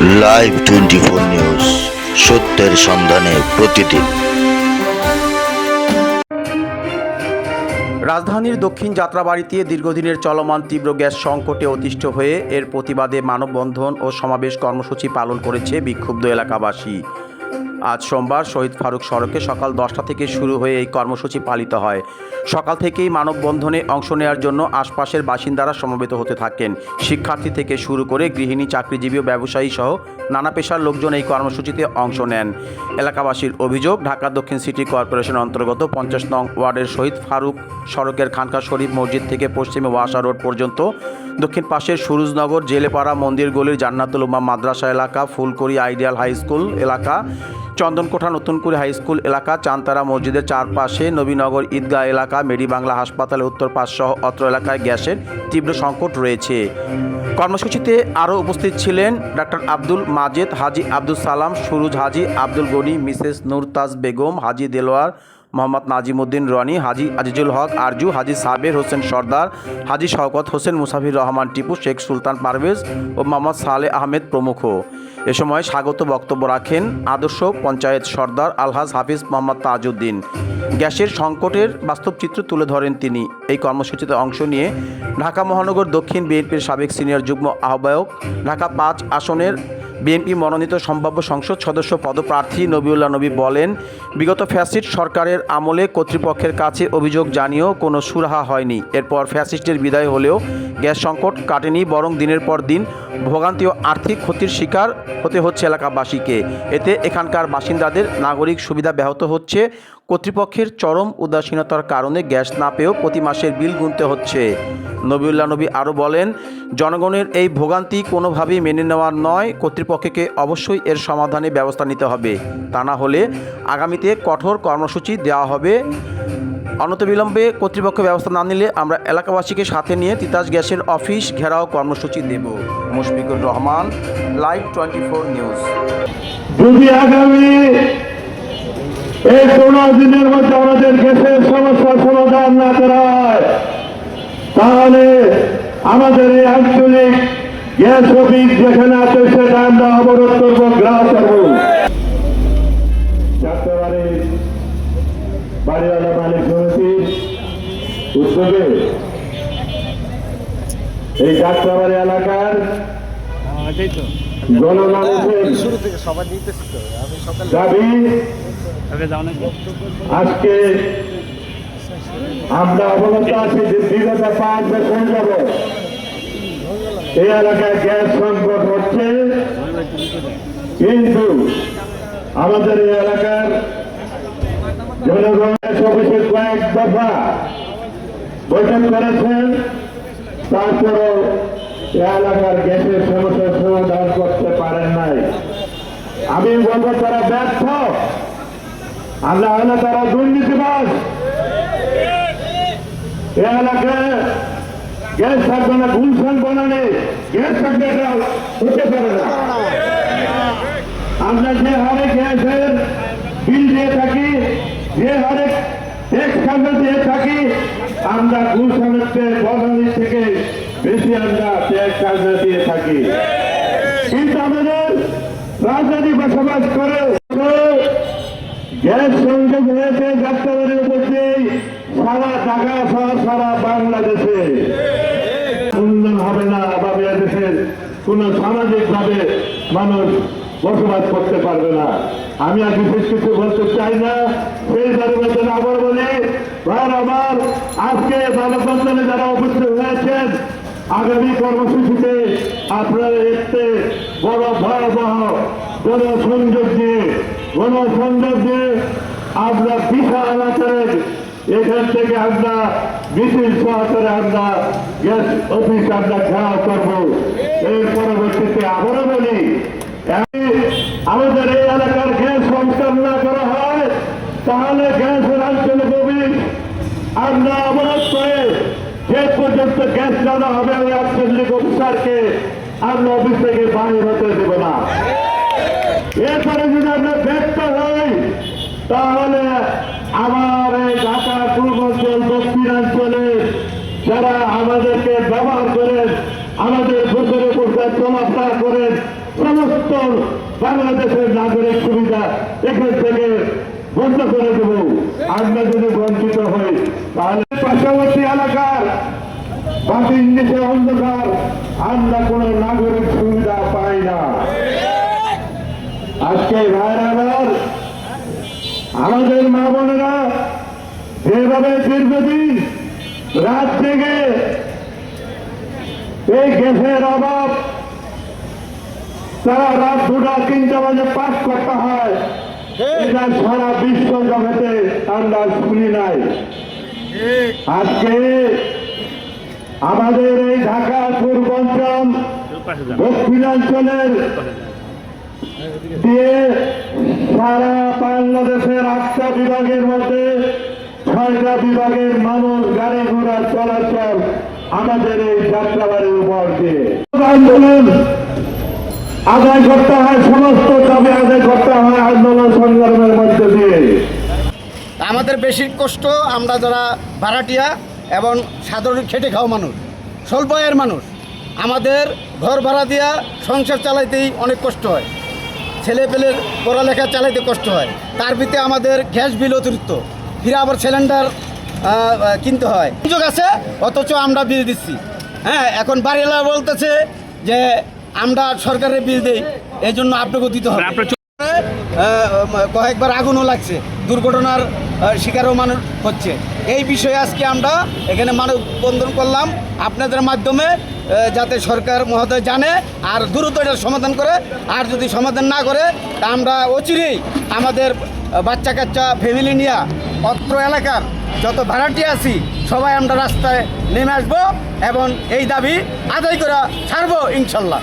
Live twenty four news সত্যের সন্ধানে প্রতিদিন। রাজধানীর দক্ষিণ যাত্রাবাড়িতে দীর্ঘদিনের চলমান তীব্র গ্যাস সংকটে অতিষ্ঠ হয়ে এর প্রতিবাদে মানববন্ধন ও সমাবেশ কর্মসূচি পালন করেছে বিক্ষুব্ধ এলাকাবাসী। আজ সোমবার শহীদ ফারুক সড়কে সকাল দশটা থেকে শুরু হয়ে এই কর্মসূচি পালিত হয়। সকাল থেকেই মানববন্ধনে অংশ নেওয়ার জন্য আশপাশের বাসিন্দারা সমবেত হতে থাকেন। শিক্ষার্থী থেকে শুরু করে গৃহিণী, চাকরিজীবী ও ব্যবসায়ী সহ নানা পেশার লোকজন এই কর্মসূচিতে অংশ নেন। এলাকাবাসীর অভিযোগ, ঢাকা দক্ষিণ সিটি কর্পোরেশন অন্তর্গত পঞ্চাশ নং ওয়ার্ডের শহীদ ফারুক সড়কের খানকা শরীফ মসজিদ থেকে পশ্চিমে ওয়াসা রোড পর্যন্ত, দক্ষিণ পাশের সুরুজনগর, জেলেপাড়া মন্দির গলির জান্নাতুল উম্মা মাদ্রাসা এলাকা, ফুলকড়ি আইডিয়াল হাই স্কুল এলাকা চন্দনকোঠা নতুন হাই স্কুল এলাকা, চান্তারা মসজিদের চারপাশে নবীনগর ঈদগাহ এলাকা মেডি বাংলা হাসপাতালের উত্তর সহ অত্র এলাকায় গ্যাসের তীব্র সংকট রয়েছে। কর্মসূচিতে আরও উপস্থিত ছিলেন ডাক্তার আব্দুল মাজেদ, হাজি আব্দুল সালাম, সুরুজ হাজি, আব্দুল গনি, মিসেস নুরতাজ বেগম, হাজি দেলোয়ার মোহাম্মদ নাজিমুদ্দিন রনি, হাজি আজিজুল হক আরজু, হাজি সাবের হোসেন সর্দার, হাজি শওকত হোসেন, মুসাফির রহমান টিপু, শেখ সুলতান পারভেজ ও মোহাম্মদ সালে আহমেদ প্রমুখ। এ সময় স্বাগত বক্তব্য রাখেন আদর্শ পঞ্চায়েত সর্দার আলহাজ হাফিজ মোহাম্মদ তাজউদ্দিন। গ্যাসের সংকটের বাস্তব চিত্র তুলে ধরেন তিনি। এই কর্মসূচিতে অংশ নিয়ে ঢাকা মহানগর দক্ষিণ বিএনপির সাবেক সিনিয়র যুগ্ম আহ্বায়ক, ঢাকা পাঁচ আসনের বিএনপি মনোনীত সম্ভাব্য সংসদ সদস্য পদপ্রার্থী নবিউল্লাহ নবী বলেন, বিগত ফ্যাসিস্ট সরকারের আমলে কর্তৃপক্ষের কাছে অভিযোগ জানিয়েও কোনো সুরাহা হয়নি। এরপর ফ্যাসিস্টের বিদায় হলেও গ্যাস সংকট কাটেনি, বরং দিনের পর দিন ভোগান্তি ও আর্থিক ক্ষতির শিকার হতে হচ্ছে এলাকাবাসীকে। এতে এখানকার বাসিন্দাদের নাগরিক সুবিধা ব্যাহত হচ্ছে। কর্তৃপক্ষের চরম উদাসীনতার কারণে গ্যাস না পেয়েও প্রতি মাসের বিল গুনতে হচ্ছে। নবিউল্লাহ নবী আরও বলেন, জনগণের এই ভোগান্তি কোনোভাবেই মেনে নেওয়ার নয়। কর্তৃপক্ষকে অবশ্যই এর সমাধানে ব্যবস্থা নিতে হবে। তা না হলে আগামীতে কঠোর কর্মসূচি দেওয়া হবে। অনতবিলম্বে কর্তৃপক্ষ ব্যবস্থা না নিলে আমরা এলাকাবাসীকে সাথে নিয়ে তিতাস গ্যাসের অফিস ঘেরাও কর্মসূচি দেব। Mushfiqur Rahman, live twenty four news. যদি আগামী এই পনেরো দিনের মধ্যে আমাদের গ্যাসের সমাধান না করা তাহলে আমাদের এই আঞ্চলিক গ্যাস অফিস যেখানে আছে সেটা আমরা অবরোধ করব গ্রাস করব যাত্রাবাড়ি বাড়িওয়ালা মালিক সমিতির উদ্যোগে এই যাত্রাবাড়ি এলাকার আজকে আমরা অবগত আছি যে বিগত পাঁচ বছর যাব এই এলাকায় গ্যাস সংকট হচ্ছে কিন্তু আমাদের এই এলাকার জনগণ অফিসে কয়েক দফা বৈঠক করেছেন তারপরও এলাকার গ্যাসের সমস্যার সমাধান করতে পারেন নাই। আমি বলব, তারা ব্যর্থ। আমরা হলে তারা দুর্নীতিবাজ। এ এলাকায় গ্যাস থাকবে না, গুলশান বানালে গ্যাস থাকবে হতে পারে না। আমরা যে হারে গ্যাসের বিল দিয়ে থাকি, যে হারে ট্যাক্স আমরা দিয়ে থাকি, আমরা গুলশানের চেয়ে বনানী থেকে বেশি আমরা ট্যাক্স আমরা দিয়ে থাকি। কিন্তু আমাদের রাজধানী বসবাস করে, গ্যাস সংযোগ হয়েছে যাত্রাবাড়ির মধ্যে সারা ঢাকা সহ সারা বাংলাদেশে উন্নয়ন হবে না বা দেশের কোন সামাজিক ভাবে মানুষ বসবাস করতে পারবে না। আমি আর বিশেষ কিছু বলতে চাই না। সেই পরিবর্তন আবার বলি, ভাইয়ের আমার, আজকে মানববন্ধনে যারা উপস্থিত হয়েছেন, আগামী কর্মসূচিতে আপনারা একটি বড় ভয়াবহ গণসংযোগ দিয়ে গণসংযোগ দিয়ে আমরা বিশাল আকারের এখান থেকে আমরা মিছিল সহকারে আমরা গ্যাস অফিস আমরা ঘেরাও করব। এর পরবর্তীতে আবারও বলি আমি আমাদের এই এলাকার গ্যাস সংস্কার না করা হয়, তাহলে গ্যাসের আঞ্চলিক অফিস আমরা অবরোধ করে যে পর্যন্ত গ্যাস জানা হবে ওই আঞ্চলিক অফিসারকে আমরা অফিস থেকে বাহির হতে দেব না। এরপরে যদি আমরা ব্যর্থ হই, তাহলে আমার বাংলাদেশের নাগরিক সুবিধা এখান থেকে বন্ধ আমরা যদি বঞ্চিত হই, তাহলে পার্শ্ববর্তী বাকি ইংলিশে অন্ধকার, আমরা কোন নাগরিক রাত জেগে এই গ্যাসের অভাব তারা রাত দুটা তিনটা বাজে পাস করতে হয়। এটা সারা বিশ্ব জগতে আমরা শুনি নাই। আজকে আমাদের এই ঢাকা পূর্বাঞ্চল দক্ষিণাঞ্চলের দিয়ে সারা বাংলাদেশের আটটা বিভাগের মধ্যে ছয়টা বিভাগের মানুষ গাড়ি আমাদের এই যাত্রাবাড়ির উপর দিয়ে আন্দোলন আদায় করতে হয় সমস্ত দাবি আদায় করতে হয় আন্দোলন সংগ্রামের মধ্যে দিয়ে। আমাদের বেশি কষ্ট আমরা যারা ভাড়াটিয়া এবং সাধারণ খেটে খাওয়া মানুষ স্বল্প আয়ের মানুষ আমাদের ঘর ভাড়া দিয়া সংসার চালাইতেই অনেক কষ্ট হয়। ছেলে পেলের পড়ালেখা চালাইতে কষ্ট হয়। তার ভিতরে আমাদের গ্যাস বিল অতিরিক্ত। ফিরে আবার সিলিন্ডার কিনতে হয়। সুযোগ আছে অথচ আমরা বিল দিচ্ছি। হ্যাঁ এখন বাড়িওয়ালা বলতেছে যে আমরা সরকারের বিল দিই এই জন্য আপনাকেও দিতে হবে। কয়েকবার আগুনও লাগছে দুর্ঘটনার শিকারও মানুষ হচ্ছে। এই বিষয়ে আজকে আমরা এখানে মানববন্ধন করলাম। আপনাদের মাধ্যমে যাতে সরকার মহোদয় জানে আর দ্রুত এটার সমাধান করে। আর যদি সমাধান না করে তা আমরা অচিরেই আমাদের বাচ্চা কাচ্চা ফ্যামিলি নিয়ে অত্র এলাকার যত ভাড়াটি আছি, সবাই আমরা রাস্তায় নেমে আসব এবং এই দাবি আদায় করা ছাড়বো ইনশাল্লাহ।